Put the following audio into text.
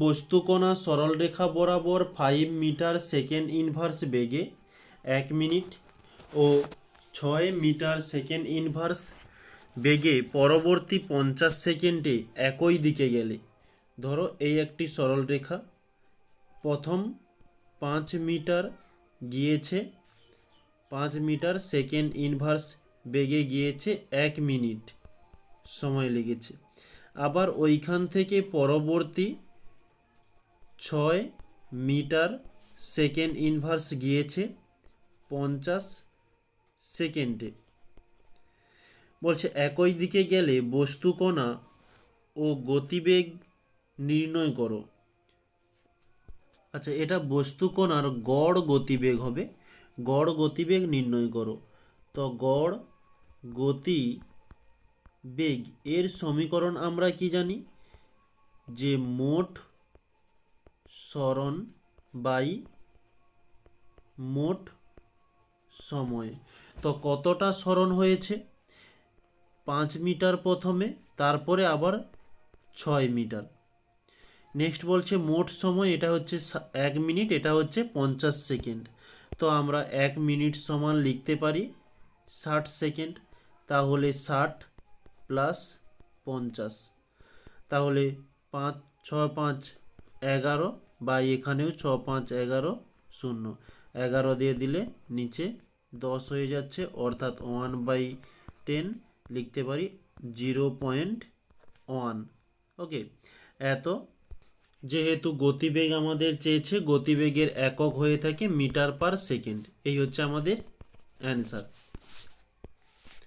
বস্তুকণা সরলরেখা বরাবর five metre second inverse বেগে এক মিনিট ও ছয় মিটার সেকেন্ড ইনভার্স বেগে পরবর্তী পঞ্চাশ সেকেন্ডে একই দিকে গেলে। ধরো এই একটি সরলরেখা প্রথম পাঁচ মিটার গিয়েছে, পাঁচ মিটার সেকেন্ড ইনভার্স বেগে গিয়েছে এক মিনিট। সময় লেগেছে। আবার ওইখান থেকে পরবর্তী ছয় মিটার সেকেন্ড ইনভার্স গিয়েছে পঞ্চাশ সেকেন্ডে। বলছে, একই দিকে গেলে বস্তুকণা ও গতিবেগ নির্ণয় করো। আচ্ছা এটা বস্তুকণার গড় গতিবেগ হবে। গড় গতিবেগ নির্ণয় করো। তো গড় গতি বেগ এর সমীকরণ আমরা কি জানি? যে মোট সরণ বাই মোট সময়। তো কতটা সরণ হয়েছে? পাঁচ মিটার প্রথমে, তারপরে আবার ছয় মিটার। নেক্সট বলছে মোট সময়, এটা হচ্ছে এক মিনিট, এটা হচ্ছে পঞ্চাশ সেকেন্ড। তো আমরা এক মিনিট সমান লিখতে পারি ষাট সেকেন্ড, তাহলে ষাট প্লাস পঞ্চাশ। তাহলে পাঁচ ছ পাঁচ, এগারো বা এখানেও ছ, পাঁচ, এগারো, শূন্য। এগারো দিয়ে দিলে নিচে দশ হয়ে যাচ্ছে, অর্থাৎ ওয়ান বাই টেন লিখতে পারি জিরো পয়েন্ট ওয়ান ওকে এত। যেহেতু গতিবেগ আমাদের চেয়েছে, গতিবেগের একক হয়ে থাকে মিটার পার সেকেন্ড। এই হচ্ছে আমাদের অ্যান্সার